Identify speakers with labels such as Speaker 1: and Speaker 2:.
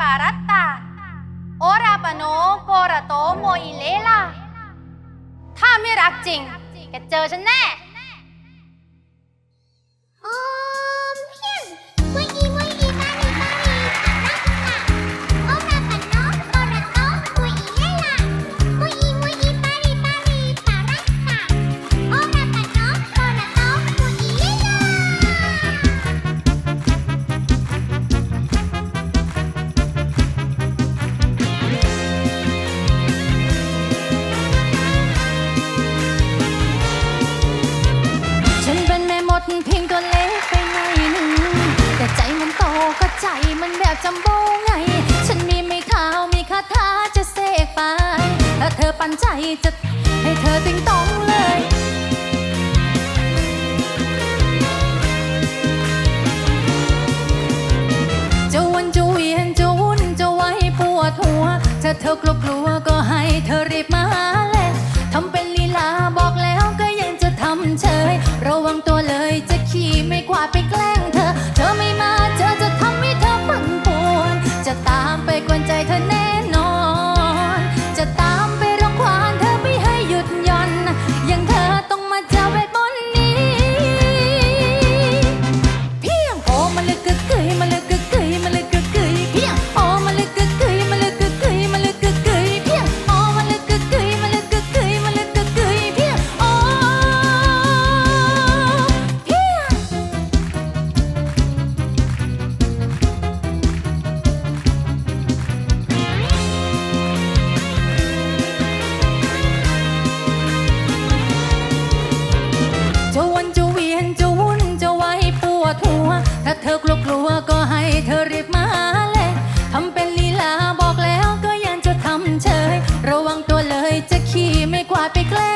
Speaker 1: ปารัตตาโอราปโนโกระโตโมอิเลลาถ้าไม่รักจริงแกเจอฉันแน่ ก็ใจมันแบบจำโบไง ฉันมีไม่ข้าวมีคาถาจะเสกไปถ้าเธอปันใจจะให้เธอติงต้องเลยจะวันจะเวียนจะวุ่นจะไว้ปวดหัวถ้าเธอกลัวกลัวก็ให้เธอรีบมาเลยทำเป็นลีลาบอกแล้วก็ยังจะทำเฉย ระวังตัวเลยจะขี่ไม่กว่าไปแกล้ง topic. Later.